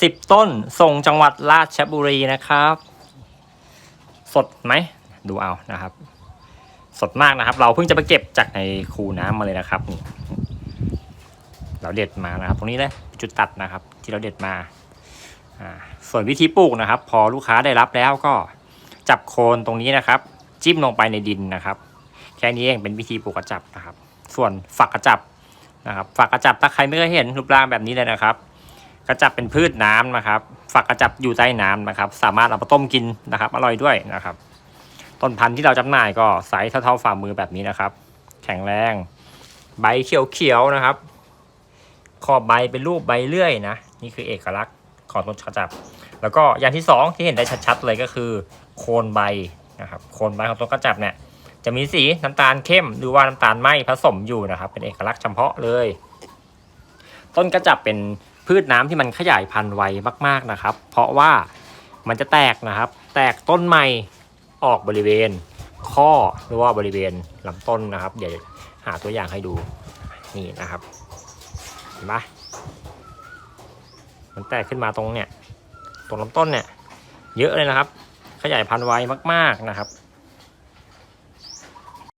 สิบต้นส่งจังหวัดราชบุรีนะครับ สดไหม ดูเอานะครับ สดมากนะครับ เราเพิ่งจะไปเก็บจากในคูน้ำมาเลยนะครับนี่เราเด็ดมานะครับ ตรงนี้เลยจุดตัดนะครับ ที่เราเด็ดมาอ่าส่วนวิธีปลูกนะครับ พอลูกค้าได้รับแล้วก็จับโคนตรงนี้นะครับ จิ้มลงไปในดินนะครับ แค่นี้เองเป็นวิธีปลูกกระจับนะครับ ส่วนฝักกระจับนะครับ ฝักกระจับถ้าใครไม่เคยเห็นรูปร่างแบบนี้เลยนะครับ กระจับเป็นพืชน้ำนะครับ ฝักกระจับอยู่ใต้น้ำนะครับ สามารถเอามาต้มกินนะครับ อร่อยด้วยนะครับ ต้นพันธุ์ที่เราจำหน่ายก็ไซส์เท่าๆฝ่ามือแบบนี้นะครับ แข็งแรง ใบเขียวๆนะครับ ขอบใบเป็นรูปใบเลื่อยนะ นี่คือเอกลักษณ์ของต้นกระจับ แล้วก็อย่างที่สองที่เห็นได้ชัดๆเลยก็คือ โคนใบนะครับ โคนใบของต้นกระจับเนี่ยจะมีสีน้ำตาลเข้มหรือว่าน้ำตาลไหมผสมอยู่นะครับ เป็นเอกลักษณ์เฉพาะเลย ต้นกระจับเป็น พืชน้ำที่มันขยายพันธุ์ไวมาก ๆนะครับ เพราะว่ามันจะแตกนะครับ แตกต้นใหม่ออกบริเวณข้อหรือว่าบริเวณลำต้นนะครับ เดี๋ยวหาตัวอย่างให้ดูนี่นะครับเห็นปะมันแตกขึ้นมาตรงเนี่ยตรงลำต้นเนี่ยเยอะเลยนะครับ ขยายพันธุ์ไวมาก ๆนะครับ